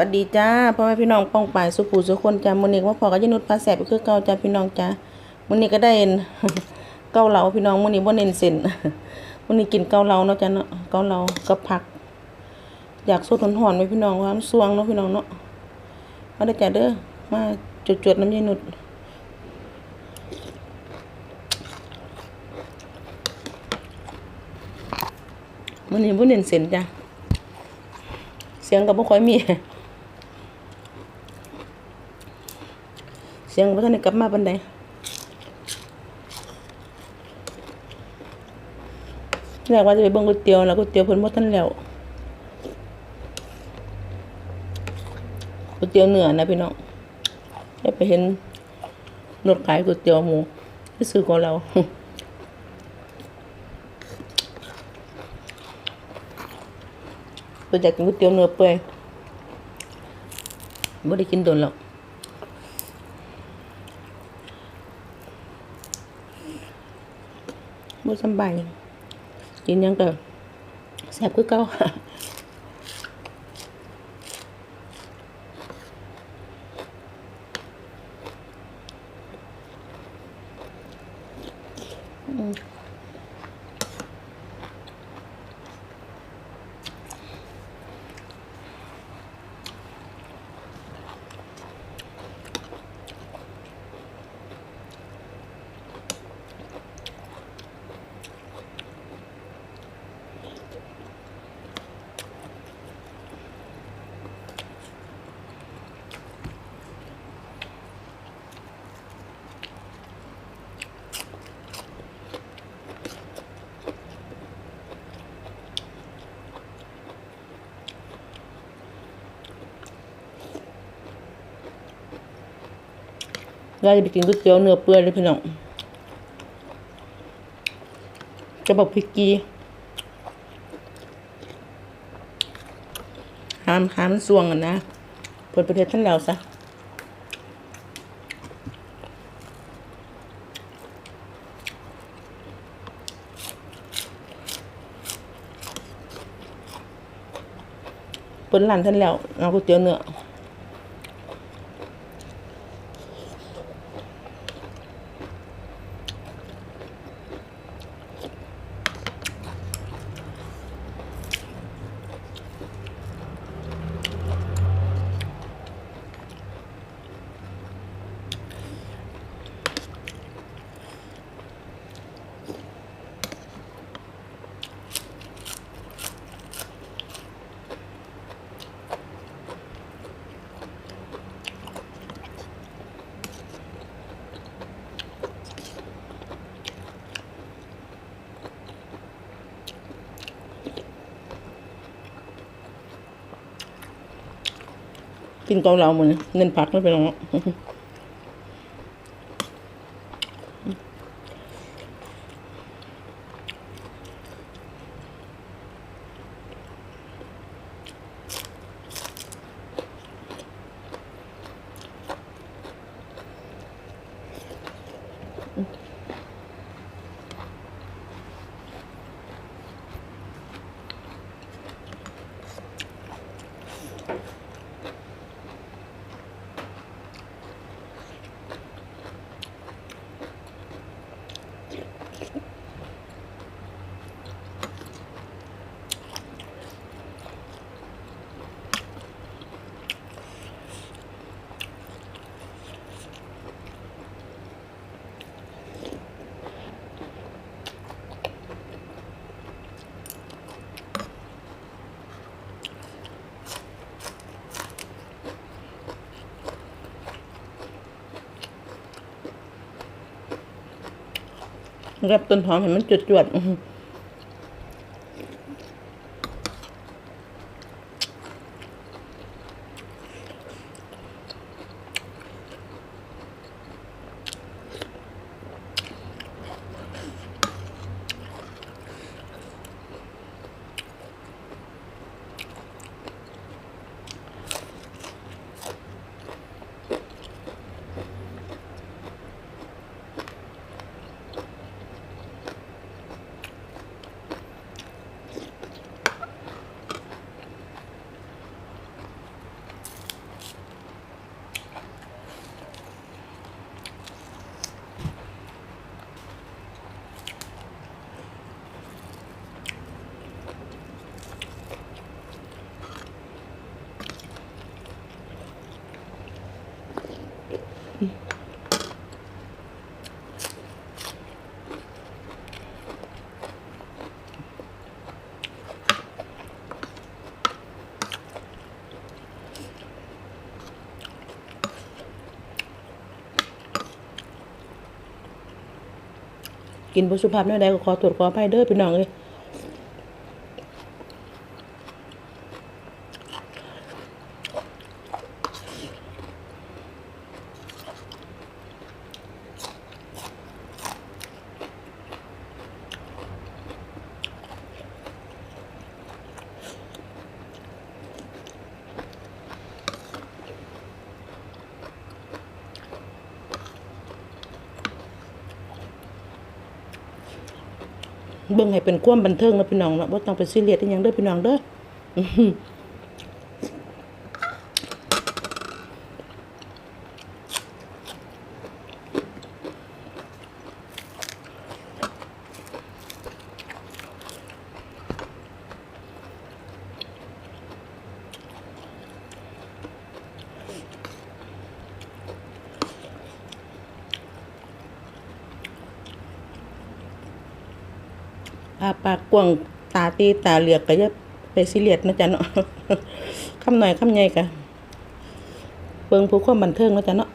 วัสดีจ้าพ่อแม่พี่น้องป้องป่ายสุปูสุคนจ้ามื้อนี้ว่าพอกับยนุชพาแสบคือเก่าจ้าพี่น้องจ้ามื้อนี้ก็ได้เอ็นเกาเหลาพี่น้องมื้อนี้บ่เน้นเส้นมื้อนี้กินเกาเหลาเนาะจ้าเนาะเกาเหลากับผัก อยากสดหอนๆไหมพี่น้องว่ามันสวงเนาะพี่น้องเนาะมาเด้อจ้าเด้อมาจวดๆน้ำยนุชมื้อนี้บ่เน้นเส้นจ้าเสียงก็บ่ค่อยมี สียงบ่ทันได้กลับมาปานใดแรกว่าจะไปเบิ่งก๋วยเตี๋ยวแล้วก๋วยเตี๋ยวเพิ่นบ่ทันแล้วก๋วยเตี๋ยวเนื้อนะพี่น้องได้ไปเห็นรถขายก๋วยเตี๋ยวหมูไปซื้อของเราเพิ่นอยากกินก๋วยเตี๋ยวเนื้อเปื่อยบ่ได้กินโดนหรอก บ่สบายกินยังเตอแซ่บคือเก่า เราจะไปกินก๋วยเตี๋ยวเนื้อเปื่อยเลยพี่น้องจะบอกพริกกีหามหามสวงกันนะเปิดประเทศท่านแล้วซะเปิดร้านท่านแล้วเอาก๋วยเตี๋ยวเนื้อ กินเกาเหลาเหมือนเน้นผักไม่เป็นหร กรับต้นหอมเห็นมันจวดจวด กินบ่สุภาพแนวใดก็ขอตรวจขออภัยเด้อพี่น้องเอ้ย เบิ่งให้เป็นความบันเทิงนะพี่น้องเนาะบ่ต้องไปซีเรียสอีหยังเด้อพี่น้องเด้อ อาปากกว้างตาตีตาเหลือกก็จะไปซีเรียสนะจ๊ะเนาะคำหน่อยคำใหญ่ก็เบิ่งผู้ความบันเทิงนะจ๊ะเนาะ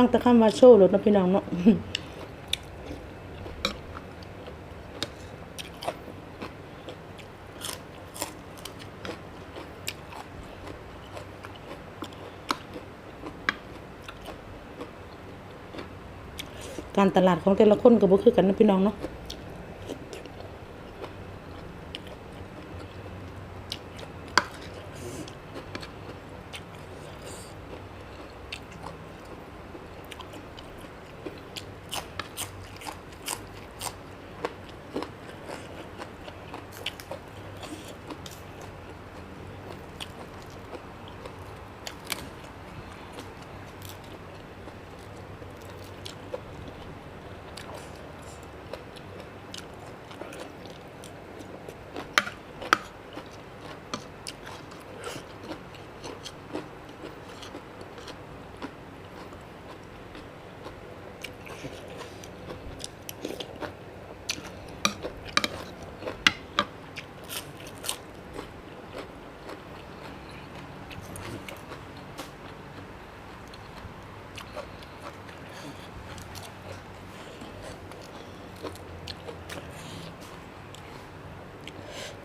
ฟังแต่คำว่าโชว์รถนะพี่น้องเนาะการตลาดของแต่ละคนก็บ่คือกันนะพี่น้องเนาะ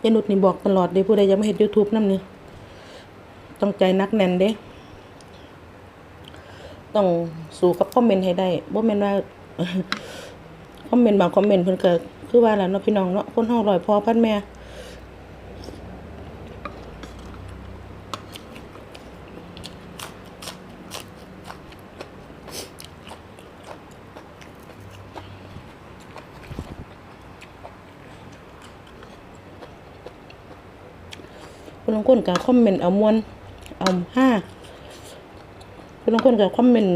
ยายนุชนี่บอกตลอดเด้ผู้ใดยังไม่เห็น YouTube นนี่ต้องใจนักแน่นเด้ ต้องสู้กับคอมเมนต์ให้ได้บ่แม่นว่าคอมเมนต์บางคอมเมนต์เพิ่นก็คือว่าแล้วเนาะพี่น้องเนาะคนเฮาร้อยพอพันแม่ คนบางคนก็คอมเมนต์เอามวนเอาห้าคนบางคนก็คอมเมนต์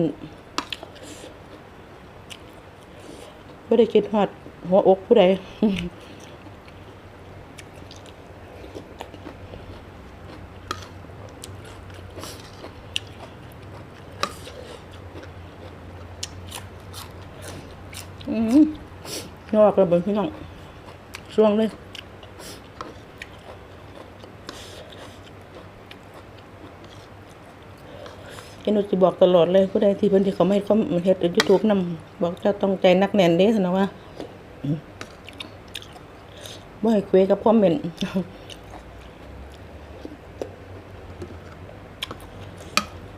บ่ได้คิดฮอดหัวอกผู้ใดอืมยอกระเบิดพี่น้องช่วงเลย เอ็นุสิบอกตลอดเลยผู้ใดที่เพิ่นที่เขาไม่เขาเฮ็ดยูทูบนำบอกเจ้าต้องใจนักแน่นเด้สนะว่าบ่ให้คุยกับคอมเมนต์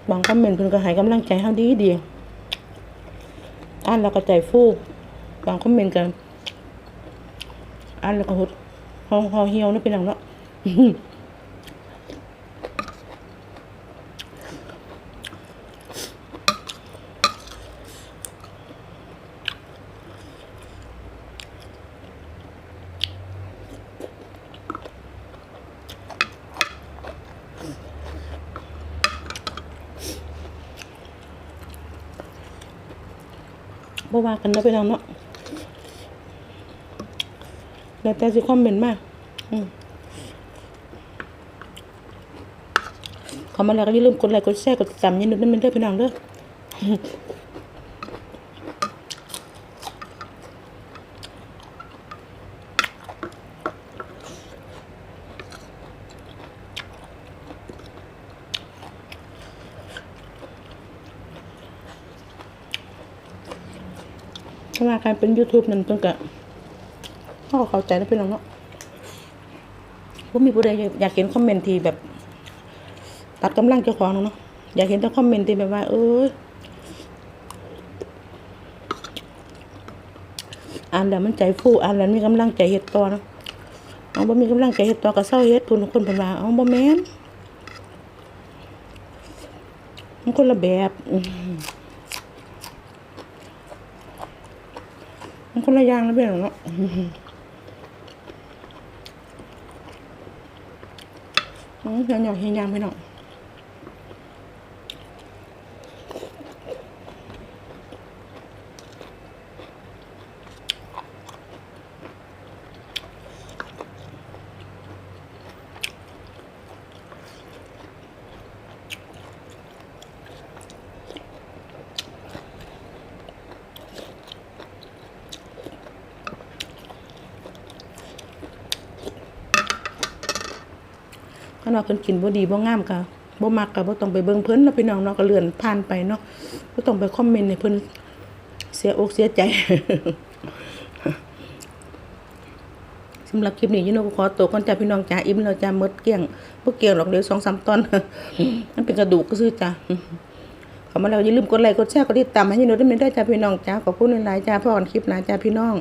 บางคอมเมนต์เพิ่นก็ให้กำลังใจเฮาดีดีอ่านแล้วก็ใจฟูบางคอมเมนต์ก็อ่านแล้วก็หดเฮาเฮาเหี่ยวนะพี่น้องเนาะ บ่ว่ากันนะไปน้องเนาะแล้วแต่สิคอมเมนต์มาอืมเขามาแล้วก็อย่าลืมกดไลค์กดแชร์กดติดตามยินดีด้วยเด้อพี่น้องเด้อ ถ้าว่าการเป็น YouTube นั่นต้องกะเขาก็เข้าใจนะพี่น้องเนาะผมมีผู้ใดอยากเห็นคอมเมนต์ที่แบบ ตัดกำลังเจ้าของเนาะอยากเห็นแต่คอมเมนต์ที่แบบว่า เอออ่านแล้วมันใจฟูอ่านแล้วมีกำลังใจเฮ็ดต่อเนาะเอาบ่มีกำลังใจเฮ็ดต่อก็เศร้าเฮ็ดทุนคนเพิ่นว่าเอาบ่แม่นมันคนละแบบ มันคนละอย่างแล้วเป็นหรอเนาะอืมหยอกเฮียยางไปหน่อย ขนาเพิ่นกินบ่ดีบ่งามก็บ่มักก็บ่ต้องไปเบิ่งเพิ่นเนาะพี่น้องเนาะก็เลื่อนผ่านไปเนาะบ่ต้องไปคอมเมนต์ให้เพิ่นเสียอกเสียใจสำหรับคลิปนี้ยูโนขอตัวก่อนจ้าพี่น้องจ้าอิ่มแล้วจ้าหมดเกลี้ยงบ่เกลี้ยงหรอกเดี๋ยว2-3ตอนมันเป็นกระดูกก็ซื่อจ้าขอมาแล้วอย่าลืมกดไลค์กดแชร์กดติดตามให้ยูโนด้วยแม่ด้วยจ้าพี่น้องจ้าขอบคุณหลายจ้าพ่อกันคลิปน้าจ้าพี่น้อง